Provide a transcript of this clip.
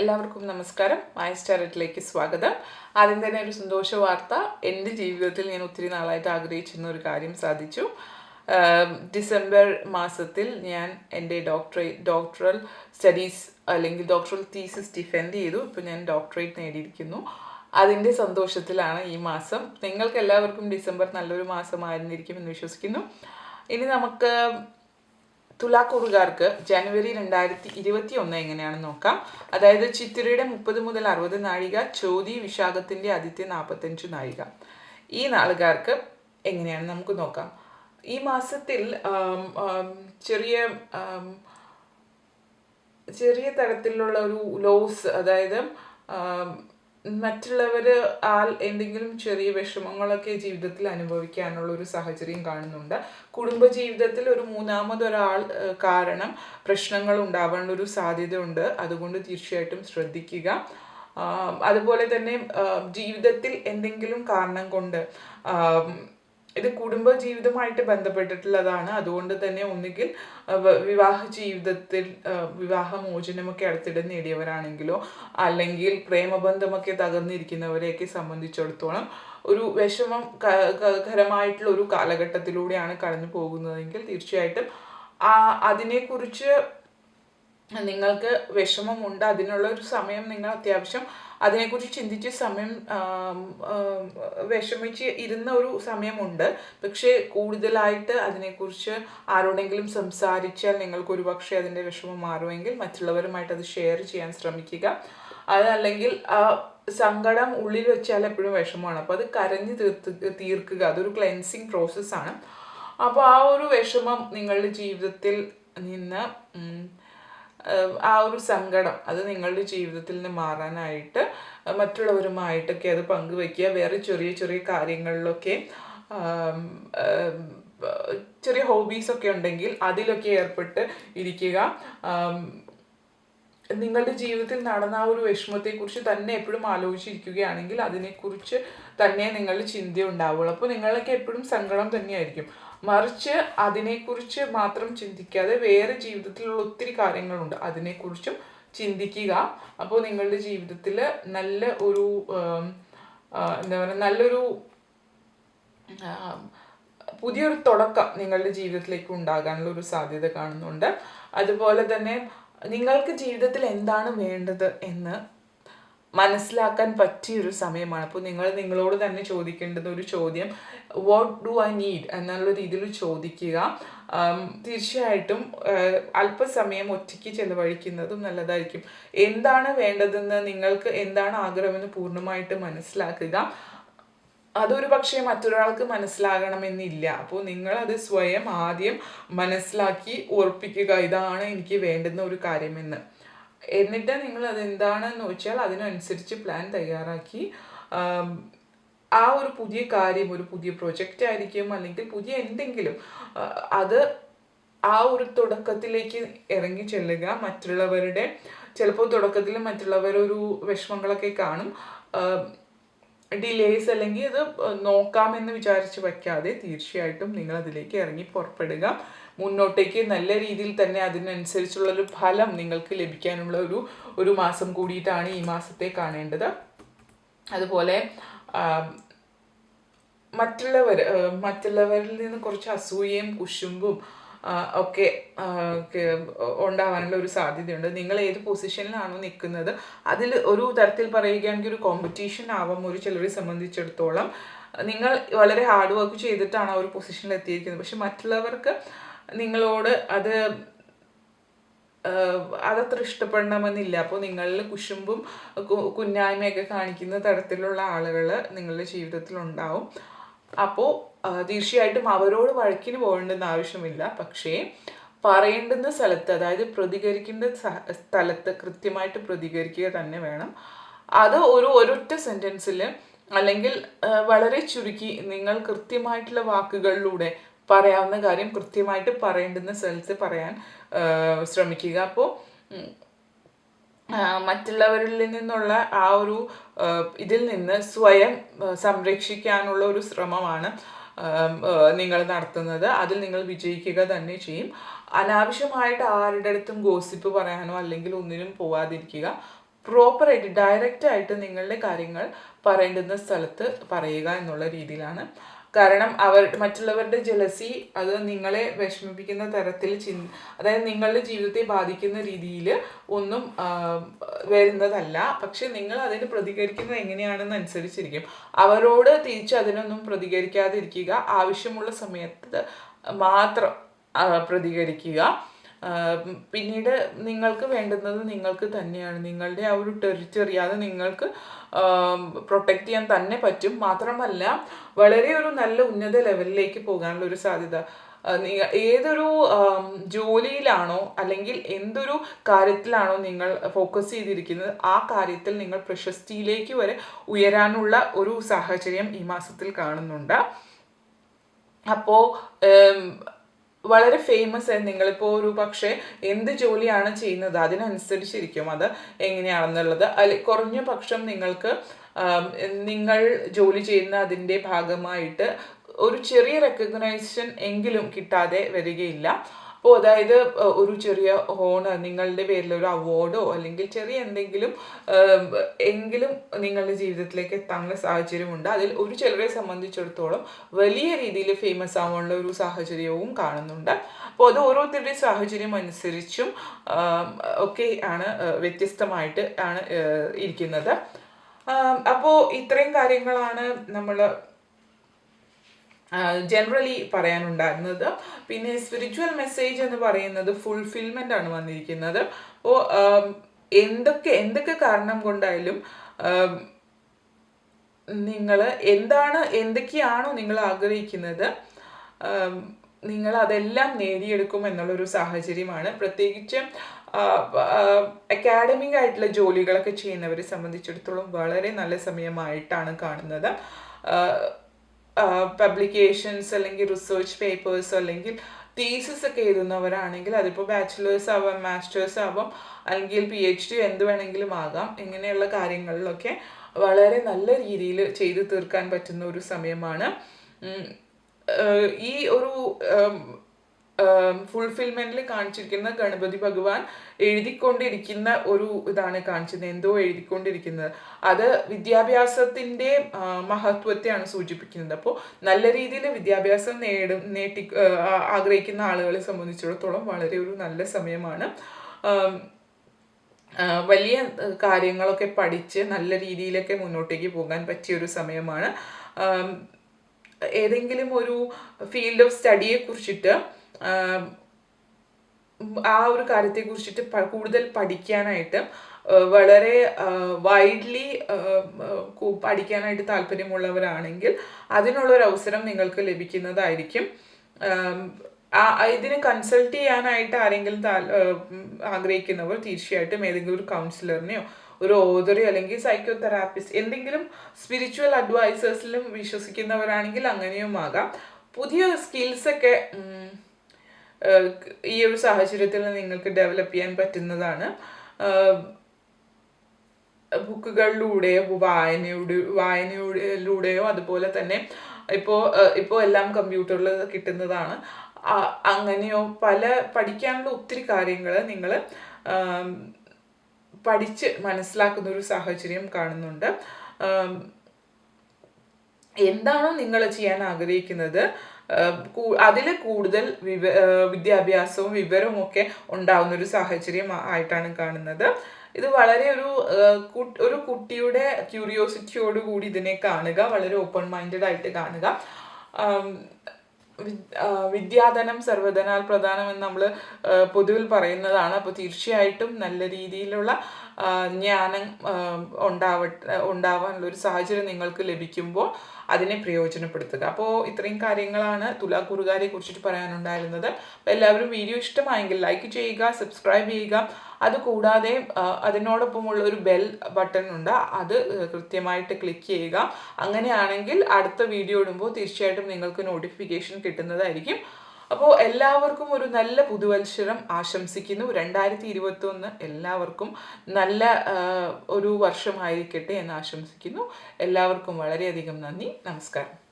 എല്ലാവർക്കും നമസ്കാരം. മൈ സ്റ്റാരറ്റിലേക്ക് സ്വാഗതം. ആദ്യം തന്നെ ഒരു സന്തോഷ വാർത്ത. എന്റെ ജീവിതത്തിൽ ഞാൻ ഒത്തിരി നാളായിട്ട് ആഗ്രഹിച്ചിരുന്ന ഒരു കാര്യം സാധിച്ചു. ഡിസംബർ മാസത്തിൽ ഞാൻ എന്റെ ഡോക്ടറേറ്റ് ഡോക്ടറൽ സ്റ്റഡീസ് അല്ലെങ്കിൽ ഡോക്ടറൽ തീസിസ് ഡിഫെൻഡ് ചെയ്തു. ഇപ്പോൾ ഞാൻ ഡോക്ടറേറ്റ് നേടിയിരിക്കുന്നു. അതിന്റെ സന്തോഷത്തിലാണ് ഈ മാസം. നിങ്ങൾക്ക് എല്ലാവർക്കും ഡിസംബർ നല്ലൊരു മാസമായിരുന്നിരിക്കുമെന്ന് വിശ്വസിക്കുന്നു. ഇനി നമുക്ക് തുലാക്കൂറുകാർക്ക് ജനുവരി രണ്ടായിരത്തി ഇരുപത്തി ഒന്ന് എങ്ങനെയാണെന്ന് നോക്കാം. അതായത് ചിത്തിരയുടെ മുപ്പത് മുതൽ അറുപത് നാഴിക ചോതി വിശാഖത്തിന്റെ ആദ്യത്തെ നാൽപ്പത്തഞ്ച് നാഴിക. ഈ നാളുകാർക്ക് എങ്ങനെയാണ് നമുക്ക് നോക്കാം. ഈ മാസത്തിൽ ചെറിയ ചെറിയ തരത്തിലുള്ള ഒരു ലോസ് അതായത് മറ്റുള്ളവർ ആൽ എന്തെങ്കിലും ചെറിയ വിഷമങ്ങളൊക്കെ ജീവിതത്തിൽ അനുഭവിക്കാനുള്ള ഒരു സാഹചര്യം കാണുന്നുണ്ട്. കുടുംബ ജീവിതത്തിൽ ഒരു മൂന്നാമതൊരാൾ കാരണം പ്രശ്നങ്ങൾ ഉണ്ടാവാനുള്ള ഒരു സാധ്യതയുണ്ട്. അതുകൊണ്ട് തീർച്ചയായിട്ടും ശ്രദ്ധിക്കുക. അതുപോലെ തന്നെ ജീവിതത്തിൽ എന്തെങ്കിലും കാരണം കൊണ്ട് ഇത് കുടുംബ ജീവിതമായിട്ട് ബന്ധപ്പെട്ടിട്ടുള്ളതാണ്. അതുകൊണ്ട് തന്നെ ഒന്നുകിൽ വിവാഹ ജീവിതത്തിൽ വിവാഹമോചനമൊക്കെ അടുത്തിടെ നേടിയവരാണെങ്കിലോ അല്ലെങ്കിൽ പ്രേമബന്ധമൊക്കെ തകർന്നിരിക്കുന്നവരെയൊക്കെ സംബന്ധിച്ചിടത്തോളം ഒരു വിഷമം കരമായിട്ടുള്ള ഒരു കാലഘട്ടത്തിലൂടെയാണ് കടന്നു പോകുന്നതെങ്കിൽ തീർച്ചയായിട്ടും അതിനെക്കുറിച്ച് നിങ്ങൾക്ക് വിഷമമുണ്ട് അതിനുള്ള ഒരു സമയം നിങ്ങൾ അത്യാവശ്യം അതിനെക്കുറിച്ച് ചിന്തിച്ച് സമയം വിഷമിച്ച് ഇരുന്ന ഒരു സമയമുണ്ട്. പക്ഷേ കൂടുതലായിട്ട് അതിനെക്കുറിച്ച് ആരോടെങ്കിലും സംസാരിച്ചാൽ നിങ്ങൾക്ക് ഒരു പക്ഷേ അതിന്റെ വിഷമം മാറുമെങ്കിൽ മറ്റുള്ളവരുമായിട്ട് അത് ഷെയർ ചെയ്യാൻ ശ്രമിക്കുക. അതല്ലെങ്കിൽ ആ സങ്കടം ഉള്ളിൽ വെച്ചാൽ എപ്പോഴും വിഷമമാണ്. അപ്പോൾ അത് കരഞ്ഞ് തീർത്ത് തീർക്കുക. അതൊരു ക്ലെൻസിങ് പ്രോസസ്സാണ് അപ്പോൾ ആ ഒരു വിഷമം നിങ്ങളുടെ ജീവിതത്തിൽ നിന്ന് ആ ഒരു സങ്കടം അത് നിങ്ങളുടെ ജീവിതത്തിൽ നിന്ന് മാറാനായിട്ട് മറ്റുള്ളവരുമായിട്ടൊക്കെ അത് പങ്കുവെക്കുക. വേറെ ചെറിയ ചെറിയ കാര്യങ്ങളിലൊക്കെ ചെറിയ ഹോബീസൊക്കെ ഉണ്ടെങ്കിൽ അതിലൊക്കെ ഏർപ്പെട്ട് ഇരിക്കുക. നിങ്ങളുടെ ജീവിതത്തിൽ നടന്ന ആ ഒരു വിഷമത്തെക്കുറിച്ച് തന്നെ എപ്പോഴും ആലോചിച്ചിരിക്കുകയാണെങ്കിൽ അതിനെക്കുറിച്ച് തന്നെ നിങ്ങളുടെ ചിന്ത ഉണ്ടാവുള്ളൂ അപ്പോൾ നിങ്ങളൊക്കെ എപ്പോഴും സങ്കടം തന്നെയായിരിക്കും. മറിച്ച് അതിനെക്കുറിച്ച് മാത്രം ചിന്തിക്കാതെ വേറെ ജീവിതത്തിലുള്ള ഒത്തിരി കാര്യങ്ങളുണ്ട്. അതിനെക്കുറിച്ചും ചിന്തിക്കുക. അപ്പോൾ നിങ്ങളുടെ ജീവിതത്തിൽ നല്ല ഒരു എന്താ പറയുക നല്ലൊരു പുതിയൊരു തുടക്കം നിങ്ങളുടെ ജീവിതത്തിലേക്ക് ഉണ്ടാകാനുള്ള ഒരു സാധ്യത കാണുന്നുണ്ട്. അതുപോലെ തന്നെ നിങ്ങൾക്ക് ജീവിതത്തിൽ എന്താണ് വേണ്ടത് എന്ന് മനസ്സിലാക്കാൻ പറ്റിയ ഒരു സമയമാണ്. അപ്പോൾ നിങ്ങൾ നിങ്ങളോട് തന്നെ ചോദിക്കേണ്ടുന്ന ഒരു ചോദ്യം വാട്ട് ഡു ഐ നീഡ് എന്നുള്ള രീതിയിൽ ചോദിക്കുക. തീർച്ചയായിട്ടും അല്പസമയം ഒറ്റയ്ക്ക് ചെലവഴിക്കുന്നതും നല്ലതായിരിക്കും. എന്താണ് വേണ്ടതെന്ന് നിങ്ങൾക്ക് എന്താണ് ആഗ്രഹമെന്ന് പൂർണമായിട്ട് മനസ്സിലാക്കുക. അതൊരു പക്ഷേ മറ്റൊരാൾക്ക് മനസ്സിലാകണമെന്നില്ല. അപ്പോൾ നിങ്ങൾ അത് സ്വയം ആദ്യം മനസ്സിലാക്കി ഉറപ്പിക്കുക. ഇതാണ് എനിക്ക് വേണ്ടുന്ന ഒരു കാര്യമെന്ന്. എന്നിട്ട് നിങ്ങൾ അത് എന്താണെന്ന് വെച്ചാൽ അതിനനുസരിച്ച് പ്ലാൻ തയ്യാറാക്കി. ആ ഒരു പുതിയ കാര്യം ഒരു പുതിയ പ്രൊജക്റ്റ് ആയിരിക്കും അല്ലെങ്കിൽ പുതിയ എന്തെങ്കിലും അത് ആ ഒരു തുടക്കത്തിലേക്ക് ഇറങ്ങി ചെല്ലുക. മറ്റുള്ളവരുടെ ചിലപ്പോൾ തുടക്കത്തിൽ മറ്റുള്ളവരൊരു വിഷമങ്ങളൊക്കെ കാണും. ഡിലേസ് അല്ലെങ്കിൽ ഇത് നോക്കാമെന്ന് വിചാരിച്ച് വയ്ക്കാതെ തീർച്ചയായിട്ടും നിങ്ങൾ അതിലേക്ക് ഇറങ്ങി പുറപ്പെടുക. മുന്നോട്ടേക്ക് നല്ല രീതിയിൽ തന്നെ അതിനനുസരിച്ചുള്ളൊരു ഫലം നിങ്ങൾക്ക് ലഭിക്കാനുള്ള ഒരു ഒരു മാസം കൂടിയിട്ടാണ് ഈ മാസത്തെ കാണേണ്ടത്. അതുപോലെ മറ്റുള്ളവർ മറ്റുള്ളവരിൽ നിന്ന് കുറച്ച് അസൂയയും കുശുമ്പും ഒക്കെ ഉണ്ടാവാനുള്ള ഒരു സാധ്യതയുണ്ട്. നിങ്ങൾ ഏത് പൊസിഷനിലാണോ നിൽക്കുന്നത് അതിൽ ഒരു തരത്തിൽ പറയുകയാണെങ്കിൽ ഒരു കോമ്പറ്റീഷൻ ആവാം ഒരു ചിലരെ സംബന്ധിച്ചിടത്തോളം. നിങ്ങൾ വളരെ ഹാർഡ് വർക്ക് ചെയ്തിട്ടാണ് ആ ഒരു പൊസിഷനിൽ എത്തിയിരിക്കുന്നത്. പക്ഷെ മറ്റുള്ളവർക്ക് നിങ്ങളോട് അത് അതത്ര ഇഷ്ടപ്പെടണമെന്നില്ല. അപ്പോൾ നിങ്ങളിൽ കുശുമ്പും കുഞ്ഞായ്മയൊക്കെ കാണിക്കുന്ന തരത്തിലുള്ള ആളുകൾ നിങ്ങളുടെ ജീവിതത്തിൽ ഉണ്ടാവും അപ്പോൾ തീർച്ചയായിട്ടും അവരോട് വഴക്കിന് പോകേണ്ടെന്ന് ആവശ്യമില്ല. പക്ഷേ പറയേണ്ടുന്ന സ്ഥലത്ത് അതായത് പ്രതികരിക്കേണ്ട സ്ഥലത്ത് കൃത്യമായിട്ട് പ്രതികരിക്കുക തന്നെ വേണം. അത് ഒരു ഒരൊറ്റ സെന്റൻസിൽ അല്ലെങ്കിൽ വളരെ ചുരുക്കി നിങ്ങൾ കൃത്യമായിട്ടുള്ള വാക്കുകളിലൂടെ പറയാവുന്ന കാര്യം കൃത്യമായിട്ട് പറയേണ്ടുന്ന സ്ഥലത്ത് പറയാൻ ശ്രമിക്കുക. അപ്പോൾ മറ്റുള്ളവരിൽ നിന്നുള്ള ആ ഒരു ഇതിൽ നിന്ന് സ്വയം സംരക്ഷിക്കാനുള്ള ഒരു ശ്രമമാണ് നിങ്ങൾ നടത്തുന്നത്. അതിൽ നിങ്ങൾ വിജയിക്കുക തന്നെ ചെയ്യും. അനാവശ്യമായിട്ട് ആരുടെ അടുത്തും ഗോസിപ്പ് പറയാനോ അല്ലെങ്കിൽ ഒന്നിനും പോവാതിരിക്കുക. പ്രോപ്പറായിട്ട് ഡയറക്റ്റ് ആയിട്ട് നിങ്ങളുടെ കാര്യങ്ങൾ പറയേണ്ടുന്ന സ്ഥലത്ത് പറയുക എന്നുള്ള രീതിയിലാണ്. കാരണം അവർ മറ്റുള്ളവരുടെ ജലസി അത് നിങ്ങളെ വിഷമിപ്പിക്കുന്ന തരത്തിൽ ചിന് അതായത് നിങ്ങളുടെ ജീവിതത്തെ ബാധിക്കുന്ന രീതിയിൽ ഒന്നും വരുന്നതല്ല. പക്ഷെ നിങ്ങൾ അതിന് പ്രതികരിക്കുന്നത് എങ്ങനെയാണെന്ന് അനുസരിച്ചിരിക്കും. അവരോട് തിരിച്ച് അതിനൊന്നും പ്രതികരിക്കാതിരിക്കുക. ആവശ്യമുള്ള സമയത്ത് മാത്രം പ്രതികരിക്കുക. പിന്നീട് നിങ്ങൾക്ക് വേണ്ടുന്നത് നിങ്ങൾക്ക് തന്നെയാണ്. നിങ്ങളുടെ ആ ഒരു ടെറിറ്ററി അത് നിങ്ങൾക്ക് പ്രൊട്ടക്റ്റ് ചെയ്യാൻ തന്നെ പറ്റും. മാത്രമല്ല വളരെ ഒരു നല്ല ഉന്നത ലെവലിലേക്ക് പോകാനുള്ള ഒരു സാധ്യത. ഏതൊരു ജോലിയിലാണോ അല്ലെങ്കിൽ എന്തൊരു കാര്യത്തിലാണോ നിങ്ങൾ ഫോക്കസ് ചെയ്തിരിക്കുന്നത് ആ കാര്യത്തിൽ നിങ്ങൾ പ്രശസ്തിയിലേക്ക് വരെ ഉയരാനുള്ള ഒരു സാഹചര്യം ഈ മാസത്തിൽ കാണുന്നുണ്ട്. അപ്പോൾ വളരെ ഫേമസ് ആയി നിങ്ങളിപ്പോൾ ഒരു പക്ഷേ എന്ത് ജോലിയാണ് ചെയ്യുന്നത്? അതിനനുസരിച്ചിരിക്കും അത് എങ്ങനെയാണെന്നുള്ളത്. അല്ലെ കുറഞ്ഞ പക്ഷം നിങ്ങൾക്ക് നിങ്ങൾ ജോലി ചെയ്യുന്ന അതിന്റെ ഭാഗമായിട്ട് ഒരു ചെറിയ റെക്കഗ്നൈസേഷൻ എങ്കിലും കിട്ടാതെ വരികയില്ല. അപ്പോൾ അതായത് ഒരു ചെറിയ ഹോണ് നിങ്ങളുടെ പേരിൽ ഒരു അവാർഡോ അല്ലെങ്കിൽ ചെറിയ എന്തെങ്കിലും എങ്കിലും നിങ്ങളുടെ ജീവിതത്തിലേക്ക് എത്താനുള്ള സാഹചര്യമുണ്ട് അതിൽ ഒരു ചിലരെ സംബന്ധിച്ചിടത്തോളം വലിയ രീതിയിൽ ഫേമസ് ആവാനുള്ള ഒരു സാഹചര്യവും കാണുന്നുണ്ട്. അപ്പോൾ അത് ഓരോരുത്തരുടെയും സാഹചര്യം അനുസരിച്ചും ഒക്കെ ആണ് വ്യത്യസ്തമായിട്ട് ആണ് ഇരിക്കുന്നത്. അപ്പോൾ ഇത്രയും കാര്യങ്ങളാണ് നമ്മൾ ജനറലി പറയാനുണ്ടായിരുന്നത്. പിന്നെ സ്പിരിച്വൽ മെസ്സേജ് എന്ന് പറയുന്നത് ഫുൾഫിൽമെന്റ് ആണ് വന്നിരിക്കുന്നത്. അപ്പോൾ എന്തൊക്കെ എന്തൊക്കെ കാരണം കൊണ്ടായാലും നിങ്ങൾ എന്താണ് എന്തൊക്കെയാണോ നിങ്ങൾ ആഗ്രഹിക്കുന്നത് നിങ്ങൾ അതെല്ലാം നേടിയെടുക്കും എന്നുള്ളൊരു സാഹചര്യമാണ്. പ്രത്യേകിച്ച് അക്കാഡമിക് ആയിട്ടുള്ള ജോലികളൊക്കെ ചെയ്യുന്നവരെ സംബന്ധിച്ചിടത്തോളം വളരെ നല്ല സമയമായിട്ടാണ് കാണുന്നത്. പബ്ലിക്കേഷൻസ് അല്ലെങ്കിൽ റിസർച്ച് പേപ്പേഴ്സ് അല്ലെങ്കിൽ തീസസ് ഒക്കെ എഴുതുന്നവരാണെങ്കിൽ അതിപ്പോൾ ബാച്ചിലേഴ്സ് ആവാം മാസ്റ്റേഴ്സ് ആവാം അല്ലെങ്കിൽ പി എച്ച് ഡി എന്ത് വേണമെങ്കിലും ആകാം. ഇങ്ങനെയുള്ള കാര്യങ്ങളിലൊക്കെ വളരെ നല്ല രീതിയിൽ ചെയ്തു തീർക്കാൻ പറ്റുന്ന ഒരു സമയമാണ്. ഈ ഒരു ഫുൾഫിൽമെന്റിൽ കാണിച്ചിരിക്കുന്ന ഗണപതി ഭഗവാൻ എഴുതിക്കൊണ്ടിരിക്കുന്ന ഒരു ഇതാണ് കാണിച്ചത് എന്തോ എഴുതിക്കൊണ്ടിരിക്കുന്നത്. അത് വിദ്യാഭ്യാസത്തിന്റെ ആ, മഹത്വത്തെയാണ് സൂചിപ്പിക്കുന്നത്. അപ്പോൾ നല്ല രീതിയിൽ വിദ്യാഭ്യാസം നേടും നേട്ടി ആഗ്രഹിക്കുന്ന ആളുകളെ സംബന്ധിച്ചിടത്തോളം വളരെ ഒരു നല്ല സമയമാണ്. വലിയ കാര്യങ്ങളൊക്കെ പഠിച്ച് നല്ല രീതിയിലൊക്കെ മുന്നോട്ടേക്ക് പോകാൻ പറ്റിയ ഒരു സമയമാണ് ഏതെങ്കിലും ഒരു ഫീൽഡ് ഓഫ് സ്റ്റഡിയെ കുറിച്ചിട്ട് ആം, ഒരു കാര്യത്തെ കുറിച്ചിട്ട് കൂടുതൽ പഠിക്കാനായിട്ട് വളരെ വൈഡ്ലി പഠിക്കാനായിട്ട് താല്പര്യമുള്ളവരാണെങ്കിൽ അതിനുള്ളൊരു അവസരം നിങ്ങൾക്ക് ലഭിക്കുന്നതായിരിക്കും. ഇതിന് കൺസൾട്ട് ചെയ്യാനായിട്ട് ആരെങ്കിലും ആഗ്രഹിക്കുന്നവർ തീർച്ചയായിട്ടും ഏതെങ്കിലും ഒരു കൗൺസിലറിനെയോ ഒരു ഓതറി അല്ലെങ്കിൽ സൈക്കോ തെറാപ്പിസ്റ്റ് എന്തെങ്കിലും സ്പിരിച്വൽ അഡ്വൈസേഴ്സിലും വിശ്വസിക്കുന്നവരാണെങ്കിൽ അങ്ങനെയും ആകാം പുതിയ സ്കിൽസൊക്കെ ഈ ഒരു സാഹചര്യത്തിൽ നിങ്ങൾക്ക് ഡെവലപ്പ് ചെയ്യാൻ പറ്റുന്നതാണ്. ബുക്കുകളിലൂടെ ബുക്കുകളിലൂടെയോ വായനയുടെ വായനയിലൂടെയോ അതുപോലെ തന്നെ ഇപ്പോൾ ഇപ്പോൾ എല്ലാം കമ്പ്യൂട്ടറിൽ കിട്ടുന്നതാണ്. അങ്ങനെയോ പല പഠിക്കാനുള്ള ഒത്തിരി കാര്യങ്ങൾ നിങ്ങൾ പഠിച്ച് മനസ്സിലാക്കുന്ന ഒരു സാഹചര്യം കാണുന്നുണ്ട്. എന്താണോ നിങ്ങൾ ചെയ്യാൻ ആഗ്രഹിക്കുന്നത് അതിൽ കൂടുതൽ വിവ വിദ്യാഭ്യാസവും വിവരവും ഒക്കെ ഉണ്ടാകുന്ന ഒരു സാഹചര്യം ആയിട്ടാണ് കാണുന്നത്. ഇത് വളരെ ഒരു ഒരു കുട്ടിയുടെ ക്യൂരിയോസിറ്റിയോട് കൂടി ഇതിനെ കാണുക വളരെ ഓപ്പൺ മൈൻഡഡ് ആയിട്ട് കാണുക വിദ്യാധനം സർവധനാൽ പ്രധാനം എന്ന് നമ്മൾ പൊതുവിൽ പറയുന്നതാണ്. അപ്പോൾ തീർച്ചയായിട്ടും നല്ല രീതിയിലുള്ള ജ്ഞാനം ഉണ്ടാവാനുള്ള ഒരു സാഹചര്യം നിങ്ങൾക്ക് ലഭിക്കുമ്പോൾ അതിനെ പ്രയോജനപ്പെടുത്തുക. അപ്പോൾ ഇത്രയും കാര്യങ്ങളാണ് തുലാക്കുറുകാരെ കുറിച്ചിട്ട് പറയാനുണ്ടായിരുന്നത്. അപ്പോൾ എല്ലാവരും വീഡിയോ ഇഷ്ടമായെങ്കിൽ ലൈക്ക് ചെയ്യുക സബ്സ്ക്രൈബ് ചെയ്യുക. അതുകൂടാതെ അതിനോടൊപ്പമുള്ള ഒരു ബെൽ ബട്ടൺ ഉണ്ട്. അത് കൃത്യമായിട്ട് ക്ലിക്ക് ചെയ്യുക. അങ്ങനെയാണെങ്കിൽ അടുത്ത വീഡിയോ ഇടുമ്പോൾ തീർച്ചയായിട്ടും നിങ്ങൾക്ക് നോട്ടിഫിക്കേഷൻ കിട്ടുന്നതായിരിക്കും. അപ്പോൾ എല്ലാവർക്കും ഒരു നല്ല പുതുവത്സരം ആശംസിക്കുന്നു. രണ്ടായിരത്തി ഇരുപത്തി ഒന്ന് എല്ലാവർക്കും നല്ല ഒരു വർഷമായിരിക്കട്ടെ എന്ന് ആശംസിക്കുന്നു. എല്ലാവർക്കും വളരെയധികം നന്ദി. നമസ്കാരം.